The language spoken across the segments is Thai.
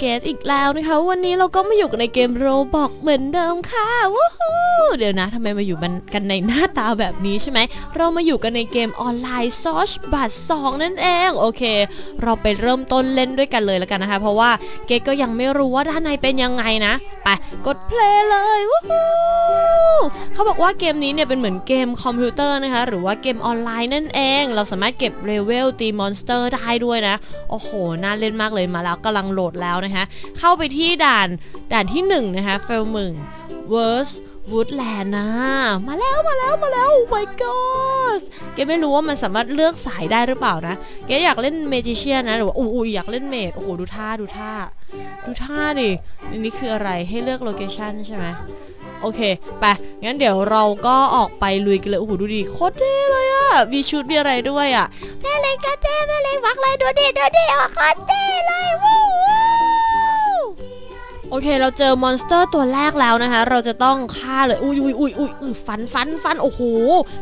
เกสอีกแล้วนะคะ วันนี้เราก็มาอยู่ในเกมโรบอกเหมือนเดิมค่ะวู้ฮู้เดี๋ยวนะทำไมมาอยู่กันในหน้าตาแบบนี้ใช่ไหมเรามาอยู่กันในเกมออนไลน์ซอชบัตสองนั่นเองโอเค เราไปเริ่มต้นเล่นด้วยกันเลยแล้วกันนะคะ เพราะว่าเกสก็ยังไม่รู้ว่าด้านในเป็นยังไงนะไปกดเพลย์เลยวู้ฮู้เขาบอกว่าเกมนี้เนี่ยเป็นเหมือนเกมคอมพิวเตอร์นะคะ หรือว่าเกมออนไลน์นั่นเอง เราสามารถเก็บเลเวลตีมอนสเตอร์ได้ด้วยนะโอ้โหน่าเล่นมากเลยมาแล้วกำลังโหลดแล้วนะคะคะ เข้าไปที่ด่านด่านที่1นะคะเฟลมึงเวิร์สวูดแลนด์นะ มาแล้วมาแล้วมาแล้ว oh my god เกไม่รู้ว่ามันสามารถเลือกสายได้หรือเปล่านะ เกอยากเล่นเมจิเชียนนะ หรือว่าอุ้ยอยากเล่นเมดโอ้โห ดูท่าดูท่า ดูท่าดิอันนี้คืออะไรให้เลือกโลเคชันใช่ไหมโอเค ไป งั้นเดี๋ยวเราก็ออกไปลุยกันเลย โอ้โห ดูดิโคตรเท่เลยอะมีชุดมีอะไรด้วยอะแม่เลยก็เท่แม่เลยวักเลย ดูดิ ดูดิโคตรเท่เลยวู้ โอเค เราเจอมอนสเตอร์ตัวแรกแล้วนะคะ เราจะต้องฆ่าเลย อุ้ยอุ้ยอุ้ยอุ้ยอุ้ยฟันฟันฟันโอ้โห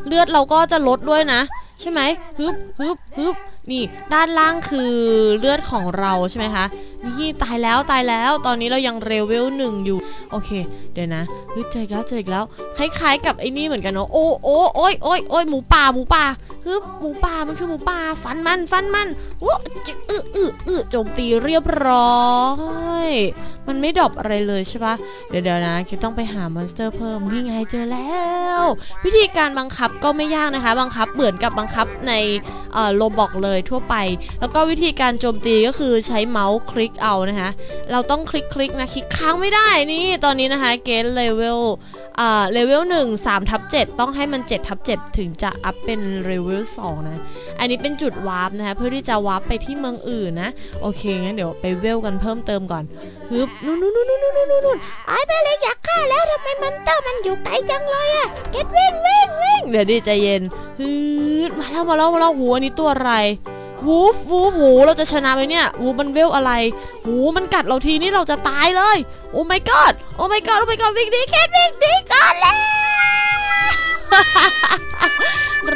เลือดเราก็จะลดด้วยนะ ใช่ไหมฮึบฮึบฮึบนี่ ด้านล่างคือเลือดของเราใช่ไหมคะ นี่ตายแล้วตายแล้ว ตอนนี้เรายังเรเวลหนึ่งอยู่ โอเค เดี๋ยวนะเฮ้ยเจออีกแล้วเจออีกแล้ว คล้ายๆ กับไอ้นี่เหมือนกันเนาะ โอ้โอ้โอ้ยโอ้ยโอ้ยหมูป่าหมูป่าฮึบหมูป่ามันคือหมูป่า ฟันมันฟันมันว้าจึอืออืออือโจมตีเรียบร้อย มันไม่ดรอปอะไรเลยใช่ปะเดี๋ยวนะคิดต้องไปหามอนสเตอร์เพิ่มนี่ไงเจอแล้ว วิธีการบังคับก็ไม่ยากนะคะ บังคับเหมือนกับบังคับในโลบอกเลยทั่วไป แล้วก็วิธีการโจมตีก็คือใช้เมาส์คลิกเอานะคะ เราต้องคลิกคลิกนะคลิกค้างไม่ได้นี่ตอนนี้นะคะเกณฑ์เลเวลอ่าเลเวล1 3ทับ7ต้องให้มัน7ทับ7ถึงจะอัพเป็นเลเวล2นะ อันนี้เป็นจุดวาร์ปนะคะเพื่อที่จะวาร์ปไปที่เมืองอื่นนะ โอเคงั้นเดี๋ยวไปเวลกันเพิ่มเติมก่อนฮึบนู่นนู่นนู่นนู่นนู่นนู่นไอ้แม่เล็กอยากฆ่าแล้วทำไมมันเตอร์มันอยู่ไกลจังเลยอะเกตวิ่งวิ่งวิ่งเดี๋ยวดิใจเย็นฮึบมาแล้วมาแล้วมาแล้วหัวนี้ตัวอะไรวูฟวูฟหูเราจะชนะไหมเนี่ยวูมันเวลอะไร หูมันกัดเราทีนี่เราจะตายเลย โอ้ my god โอ้ my god โอ้ my god วิ่งดีแค่วิ่งดีก่อนแล้ว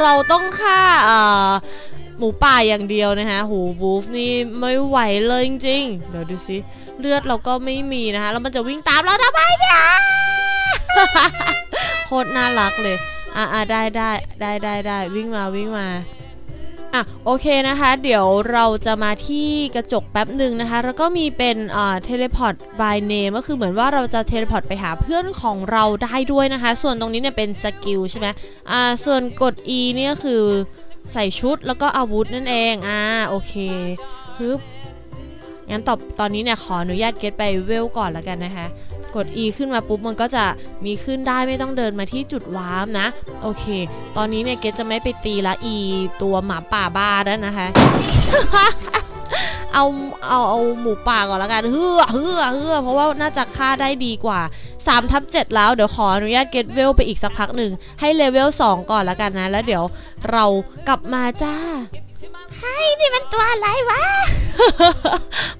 เราต้องฆ่าหมูป่าอย่างเดียวนะคะหูวูฟนี่ไม่ไหวเลยจริงๆ เดี๋ยวดูสิ เลือดเราก็ไม่มีนะคะ แล้วมันจะวิ่งตามเราทำไมเนี่ยโคตรน่ารักเลย อ่าได้ได้ได้ได้ได้วิ่งมาวิ่งมาอะโอเคนะคะ เดี๋ยวเราจะมาที่กระจกแป๊บหนึ่งนะคะ แล้วก็มีเป็นอ่าเทเลพอร์ตบายเนมก็คือเหมือนว่าเราจะเทเลพอร์ตไปหาเพื่อนของเราได้ด้วยนะคะ ส่วนตรงนี้เนี่ยเป็นสกิลใช่ไหมอ่าส่วนกด E เนี่ก็คือใส่ชุดแล้วก็อาวุธนั่นเองอ่าโอเคฮึบ งั้นตอบตอนนี้เนี่ยขออนุญาตเก็ตไปเวลก่อนแล้วกันนะคะ กด E ขึ้นมาปุ๊บมันก็จะมีขึ้นได้ไม่ต้องเดินมาที่จุดวาร์ปนะ โอเค ตอนนี้เนี่ยเกตจะไม่ไปตีละ E ตัวหมาป่าบ้าแล้วนะคะ เอาเอาเอาหมูป่าก่อนแล้วกันเฮือเฮือเฮือเพราะว่าน่าจะฆ่าได้ดีกว่า3ทับ7แล้วเดี๋ยวขออนุญาตเก็ตเวลไปอีกสักพักหนึ่งให้เลเวล2ก่อนแล้วกันนะ แล้วเดี๋ยวเรากลับมาจ้าใช่นี่มันตัวอะไรวะ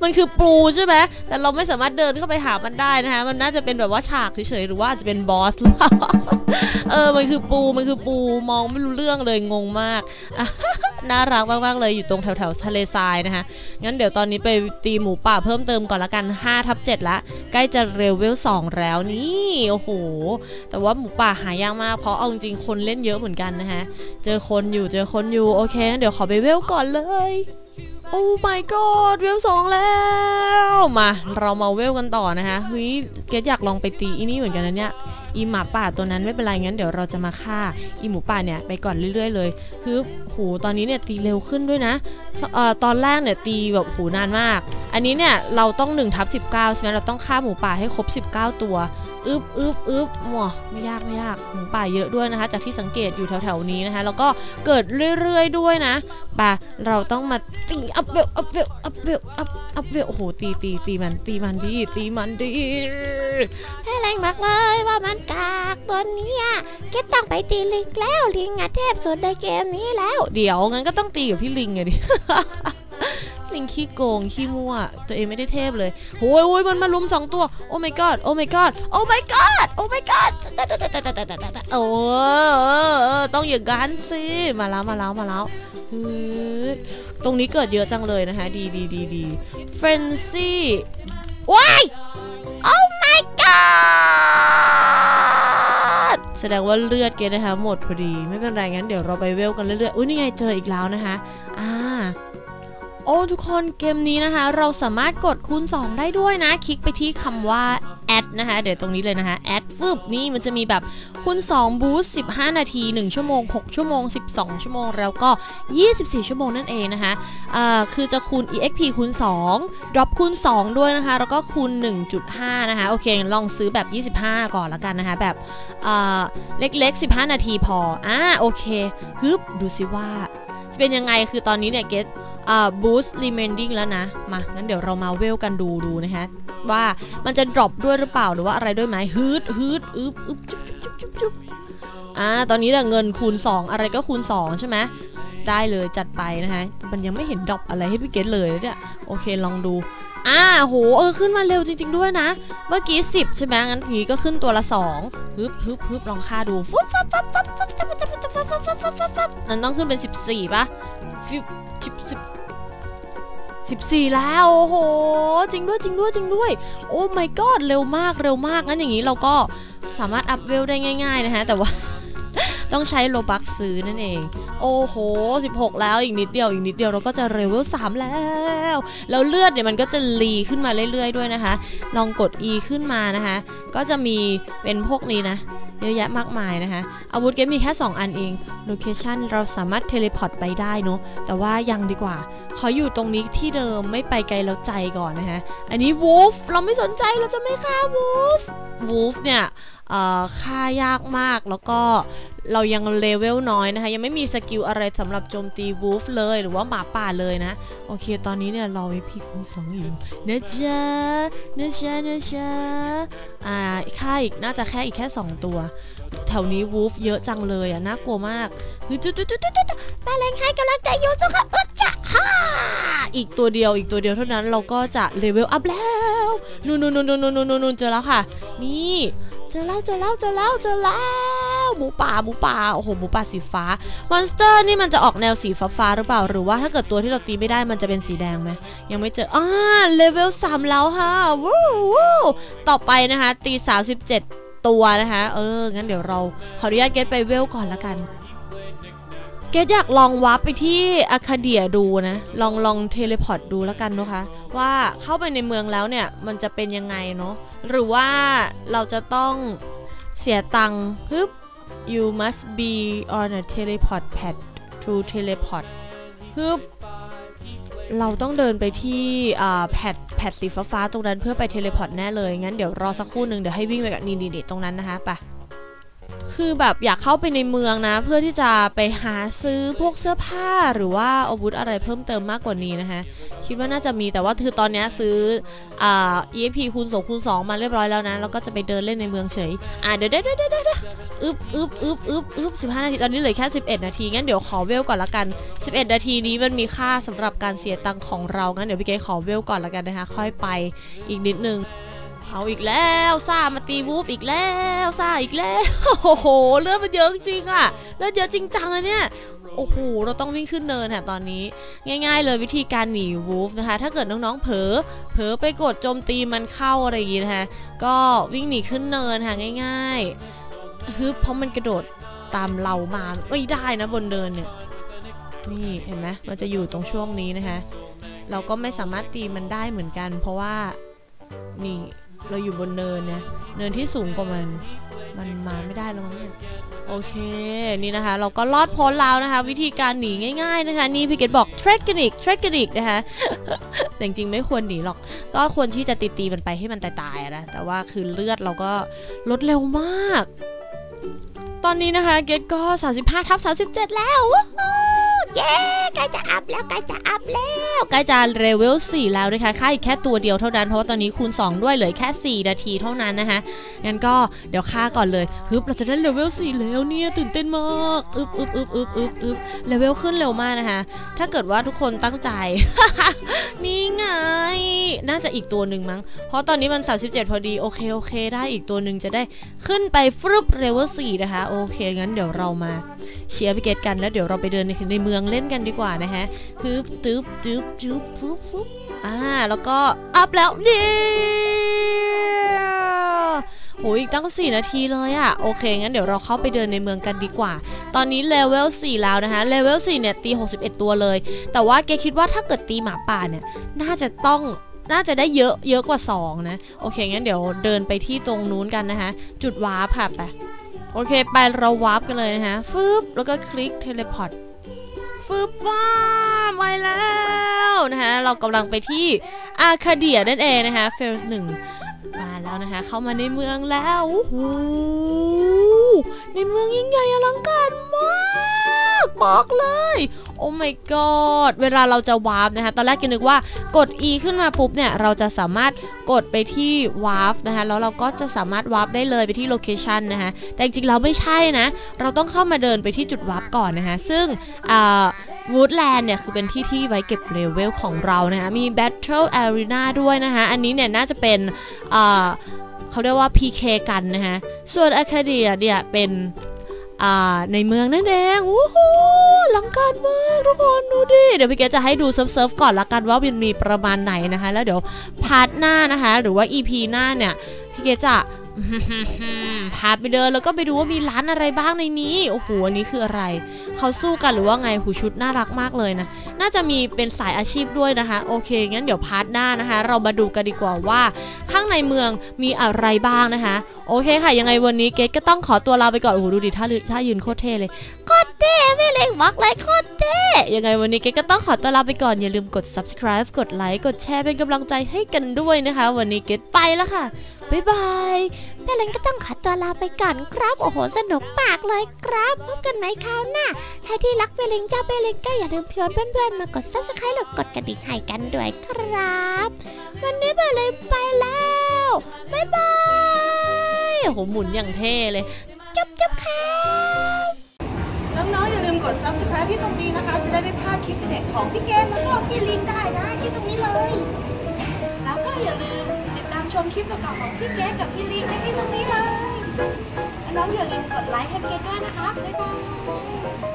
มันคือปูใช่ไหมแต่เราไม่สามารถเดินเข้าไปหามันได้นะคะมันน่าจะเป็นแบบว่าฉากเฉยๆหรือว่าจะเป็นบอสหรือเปล่าเออมันคือปูมันคือปูมองไม่รู้เรื่องเลยงงมากน่ารักมากๆเลยอยู่ตรงแถวๆทะเลทรายนะคะงั้นเดี๋ยวตอนนี้ไปตีหมูป่าเพิ่มเติมก่อนละกัน5ทับ7ละใกล้จะเรเวล2แล้วนี่โอ้โห แต่ว่าหมูป่าหายากมากเพราะเอาจริงคนเล่นเยอะเหมือนกันนะคะเจอคนอยู่เจอคนอยู่โอเค เดี๋ยวขอไปเวลก่อนเลย โอ้ my god เวลสองแล้ว มา เรามาเวลกันต่อนะคะเฮ้ยเกดอยากลองไปตีอีนี่เหมือนกันนะเนี่ย อีหมาป่าตัวนั้นไม่เป็นไรงั้นเดี๋ยวเราจะมาฆ่าอีหมูป่าเนี่ยไปก่อนเรื่อย ๆ เลยฮึบโหตอนนี้เนี่ยตีเร็วขึ้นด้วยนะเอ่อตอนแรกเนี่ยตีแบบโหนานมาก อันนี้เนี่ยเราต้อง1ทับ19ใช่ไหมเราต้องฆ่าหมูป่าให้ครบ 19 ตัวอึบอึบอึบหมัวไม่ยากไม่ยากหมูป่าเยอะด้วยนะคะ จากที่สังเกตอยู่แถวๆนี้นะคะ แล้วก็เกิดเรื่อยๆด้วยนะป่ะเราต้องมาตีอัพเวลอัพเวลอัพเวลอัพอัพเวลโอ้โหตีตีตีมันตีมันดีตีมันดีแพ้แรงมากเลยว่ามันกากตัวเนี้ยเก็บต้องไปตีลิงแล้วลิงอะเทพสุดในเกมนี้แล้ว เดี๋ยวงั้นก็ต้องตีกับพี่ลิงไงดิลิงขี้โกงขี้มั่ว ตัวเองไม่ได้เทพเลยโอ้ยโอ้ยมันมาลุมสองตัว โอ้ my god โอ้ my god โอ้ my god โอ้ my god โอ้ต้องอย่างนั้นสิมาแล้วมาแล้วมาแล้วฮึดตรงนี้เกิดเยอะจังเลยนะคะดีดีดีดีเฟรนซี่ว้าย oh my god แสดงว่าเลือดเกนะคะหมดพอดีไม่เป็นไรงั้นเดี๋ยวเราไปเวลกันเรื่อยๆอุ้ยนี่ไงเจออีกแล้วนะคะอ่าโอ้ทุกคนเกมนี้นะคะ เราสามารถกดคูณ 2 ได้ด้วยนะ คลิกไปที่คำว่า add นะคะเดี๋ยวตรงนี้เลยนะคะ add ฟึบนี่มันจะมีแบบคูณ2 boost 15 นาที 1 ชั่วโมง 6 ชั่วโมง 12 ชั่วโมง แล้วก็ 24 ชั่วโมงนั่นเองนะคะอ่าคือจะคูณ exp คูณ2 drop คูณ 2 ด้วยนะคะ แล้วก็คูณ 1.5 นะคะ โอเค ลองซื้อแบบ 25 ก่อนละกันนะคะ แบบอ่าเล็กๆ 15 นาทีพออ่าโอเคฮึบดูสิว่าจะเป็นยังไงคือตอนนี้เนี่ยเกต อ่า boost remaining แล้วนะ มา งั้นเดี๋ยวเรามาเวลกันดูดูนะคะว่ามันจะ drop ด้วยหรือเปล่าหรือว่าอะไรด้วยไหมฮึดฮึดอึบอึบจุ๊บจุ๊บจุ๊บจุ๊บจุ๊บอ่าตอนนี้เนี่ยเงินคูณ 2 อะไรก็คูณ 2 ใช่ไหมได้เลยจัดไปนะคะมันยังไม่เห็นดรอปอะไรให้พี่เกตเลยเนี่ยโอเคลองดูอ่าโหเออขึ้นมาเร็วจริง ๆ ด้วยนะ เมื่อกี้ 10 ใช่ไหมงั้นงี้ก็ขึ้นตัวละ2ฮึบฮึบฮึบลองค่าดูฟุบฟับฟับฟับฟับฟับฟับฟับฟับฟับฟับฟับฟับฟับนั่นต้องขึ้นเป็น 14ป่ะ ฟิบสิบสิบสิบสี่แล้ว โอ้โห จริงด้วยจริงด้วยจริงด้วย โอ้ my god เร็วมากเร็วมากงั้นอย่างนี้เราก็สามารถอัพเวลได้ง่าย ๆ นะฮะ แต่ว่า ต้องใช้โลบักซื้อนั่นเอง โอ้โห 16 แล้วอีกนิดเดียวอีกนิดเดียวเราก็จะเรเวล3แล้ว แล้วเลือดเนี่ยมันก็จะรีขึ้นมาเรื่อยๆด้วยนะคะ ลองกด E ขึ้นมานะคะ ก็จะมีเป็นพวกนี้นะเยอะแยะมากมายนะคะ อาวุธเกมมีแค่ 2 อันเอง โลเคชันเราสามารถเทเลพอร์ตไปได้เนาะแต่ว่ายังดีกว่า ออยู่ตรงนี้ที่เดิมไม่ไปไกลแล้วใจก่อนนะคะอันนี้วูฟเราไม่สนใจเราจะไม่ฆ่าวูฟวูฟเนี่ยฆ่ายากมากแล้วก็เรายังเลเวลน้อยนะคะ ยังไม่มีสกิลอะไรสำหรับโจมตีวูฟเลยหรือว่าหมาป่าเลยนะ โอเค ตอนนี้เนี่ยเราไอพีคูณสองอยู่นะจ๊ะนะจ๊ะนะจ๊ะอ่าค่าอีกน่าจะแค่อีกแค่ 2 ตัว แถวนี้วูฟเยอะจังเลยอะน่ากลัวมากคือจุดจุดจุดจุดจุดแม่แรงให้กำลังใจอยู่สุขอึดจ้ะ ฮ่าอีกตัวเดียวอีกตัวเดียวเท่านั้นเราก็จะเลเวลอัพแล้วนู่นนู่นนู่นนู่นนู่นนู่นเจอแล้วค่ะ นี่เจอแล้วเจอแล้วเจอแล้วเจอแล้วหมูป่าหมูป่าโอ้โหหมูป่าสีฟ้ามอนสเตอร์นี่มันจะออกแนวสีฟ้าๆหรือเปล่าหรือว่าถ้าเกิดตัวที่เราตีไม่ได้มันจะเป็นสีแดงไหมยังไม่เจออ่าเลเวล3แล้วค่ะวู้วู้ต่อไปนะคะ ตี37ตัวนะคะ เอองั้นเดี๋ยวเราขออนุญาตเก็ตไปเวลก่อนละกัน เกตอยากลองวาร์ปไปที่อะคาเดียดูนะ ลองลองเทเลพอร์ตดูแล้วกันนะคะ ว่าเข้าไปในเมืองแล้วเนี่ย มันจะเป็นยังไงเนาะหรือว่าเราจะต้องเสียตังค์ฮึบ you must be on a teleport pad to teleport ฮึบ เราต้องเดินไปที่อ่าแพดแพดสีฟ้าๆตรงนั้นเพื่อไปเทเลพอร์ตแน่เลย งั้นเดี๋ยวรอสักครู่หนึ่งเดี๋ยวให้วิ่งไปกับนี่นี่ๆตรงนั้นนะคะไป คือแบบอยากเข้าไปในเมืองนะ เพื่อที่จะไปหาซื้อพวกเสื้อผ้าหรือว่าอาวุธอะไรเพิ่มเติมมากกว่านี้นะคะ คิดว่าน่าจะมีแต่ว่าคือตอนนี้ซื้ออ่า EXP คูณ2คูณ2มาเรียบร้อยแล้วนะ แล้วก็จะไปเดินเล่นในเมืองเฉย อ่าเดี๋ยวเดี๋ยวเดี๋ยวเดี๋ยวเดี๋ยวอึบอึบอึบอึบอึบสิบห้านาที ตอนนี้เหลือแค่11นาที งั้นเดี๋ยวขอเวลก่อนละกัน11นาทีนี้มันมีค่าสำหรับการเสียตังค์ของเรา งั้นเดี๋ยวพี่เก๋ขอเวลก่อนละกันนะคะ ค่อยไปอีกนิดนึง เอาอีกแล้วซ่ามาตีวูฟอีกแล้วซ่าอีกแล้วโอ้โหเลือดมันเยอะจริงอะเลือดเยอะจริงจังเลยเนี่ยโอ้โห เราต้องวิ่งขึ้นเนินค่ะตอนนี้ง่าย ๆ เลยวิธีการหนีวูฟนะคะ ถ้าเกิดน้องๆเผลอเผลอไปกดโจมตีมันเข้าอะไรอย่างงี้นะคะ ก็วิ่งหนีขึ้นเนินค่ะง่ายๆฮึบเพราะมันกระโดดตามเรามาไม่ได้นะบนเนินเนี่ยนี่เห็นไหมมันจะอยู่ตรงช่วงนี้นะคะ เราก็ไม่สามารถตีมันได้เหมือนกัน เพราะว่านี่ เราอยู่บนเนินเนี่ยเนินที่สูงกว่ามันมันมาไม่ได้แล้วมั้งเนี่ยโอเคนี่นะคะ เราก็ลอดพ้นแล้วนะคะ วิธีการหนีง่าย ๆนะคะ นี่พี่เกดบอก t r e c k i c t r e c k i c นะคะแต่จริงๆไม่ควรหนีหรอก ก็ควรที่จะตีตีๆมันไปให้มันตายๆนะแต่ว่าคือเลือดเราก็ลดเร็วมาก ตอนนี้นะคะเกดก็ 35ทับ37 แล้วว้ว เย้ใกล้จะอัพแล้วใกล้จะอัพแล้วใกล้จะเลเวล4แล้วนะคะค่าอีกแค่ตัวเดียวเท่านั้นเพราะว่าตอนนี้คูณ 2 ด้วยเหลือแค่ 4 นาทีเท่านั้นนะคะงั้นก็เดี๋ยวค่าก่อนเลยฮึบเราจะได้เลเวล4แล้วเนี่ยตื่นเต้นมากอึบอึบอึบอึบอึบอึบเลเวลขึ้นเร็วมากนะคะถ้าเกิดว่าทุกคนตั้งใจ นี่ไง น่าจะอีกตัวหนึ่งมั้ง เพราะตอนนี้มัน 37 พอดีโอเคโอเค ได้อีกตัวหนึ่งจะได้ขึ้นไปฟรุบเลเวล4นะคะโอเคงั้นเดี๋ยวเรามาเชียร์พิเกตกันแล้วเดี๋ยวเราไปเดินในในเมืองเล่นกันดีกว่านะคะฮึบตึ๊บตึ๊บจึ๊บฟุบฟุบอ่า แล้วก็อัพแล้วเดีโหอีกตั้ง 4 นาทีเลยอะโอเค งั้นเดี๋ยวเราเข้าไปเดินในเมืองกันดีกว่า ตอนนี้เลเวล 4 แล้วนะคะเลเวล 4 เนี่ยตี 61 ตัวเลย แต่ว่าเกคิดว่าถ้าเกิดตีหมาป่าเนี่ย น่าจะต้องน่าจะได้เยอะเยอะกว่า 2 นะ โอเค งั้นเดี๋ยวเดินไปที่ตรงนู้นกันนะคะ จุดวาร์ปค่ะไปโอเค ไปเราวาร์ปกันเลยนะคะฟึบแล้วก็คลิกเทเลพอร์ต ฟืบว้าไปแล้วนะคะเรากำลังไปที่อาคาเดียนั่นเองนะคะเฟลส์หนึ่งมาแล้วนะคะ เข้ามาในเมืองแล้วโอ้โหในเมืองยิ่งใหญ่อลังการมาก บอกเลย โอ้ my god เวลาเราจะวาร์ปนะคะ ตอนแรกกินนึกว่ากด E ขึ้นมาปุ๊บเนี่ย เราจะสามารถกดไปที่วาร์ปนะคะ แล้วเราก็จะสามารถวาร์ปได้เลยไปที่โลเคชันนะคะ แต่จริงๆเราไม่ใช่นะ เราต้องเข้ามาเดินไปที่จุดวาร์ปก่อนนะคะ ซึ่งวูดแลนด์เนี่ย คือเป็นที่ที่ไว้เก็บเลเวลของเรานะคะ มี Battle Arena ด้วยนะคะ อันนี้เนี่ยน่าจะเป็นเขาเรียกว่า PK กันนะคะ ส่วน a c a d i a เนี่ยเป็น ในเมืองนั่นเองวู้โหลังการมากทุกคนดูดิ เดี๋ยวพี่เกดจะให้ดูเซิร์ฟๆก่อนละกันว่ามันมีประมาณไหนนะคะ แล้วเดี๋ยวพาร์ทหน้านะคะ หรือว่า EP หน้าเนี่ยพี่เกดจะ พาไปเดินแล้วก็ไปดูว่ามีร้านอะไรบ้างในนี้ โอ้โห อันนี้คืออะไร เขาสู้กันหรือว่าไง หูชุดน่ารักมากเลยนะ น่าจะมีเป็นสายอาชีพด้วยนะคะ โอเค งั้นเดี๋ยวพาร์ทหน้านะคะ เรามาดูกันดีกว่าว่า ข้างในเมืองมีอะไรบ้างนะคะ โอเคค่ะ ยังไงวันนี้เกดก็ต้องขอตัวลาไปก่อน โอ้โห ดูดิถ้าถ้ายืนโคตรเท่เลย โคตรเท่ไม่เล็กบอกเลยโคตรเท่ยังไงวันนี้เกดก็ต้องขอตัวลาไปก่อน อย่าลืมกด subscribe กดไลค์ กดแชร์เป็นกำลังใจให้กันด้วยนะคะ วันนี้เกดไปแล้วค่ะ บ๊ายบายเบลเลนก็ต้องขอตัวลาไปก่อนครับ โอ้โห สนุกมากเลยครับ พบกันไหมคราวหน้าใครที่รักเบลเลนเจ้าเบลเลนก็อย่าลืมชวนเพื่อนๆ มากด subscribe หรือกดกระดิ่งให้กันด้วยครับ วันนี้เบลเลนไปแล้วบ๊ายบายโอ้โห หมุนอย่างเท่เลยจุ๊บจุ๊บครับน้องๆอย่าลืมกด subscribe ที่ตรงนี้นะคะ จะได้ไม่พลาดคลิปเด็ดของพี่เกมแล้วก็พี่ลินได้นะที่ตรงนี้เลย แล้วก็อย่าลืม ชมคลิปเก่าๆของพี่แก๊กับพี่ลิงได้ที่ตรงนี้เลย น้องอย่าลืมกดไลค์ให้แก๊ด้วยนะคะบ๊ายบาย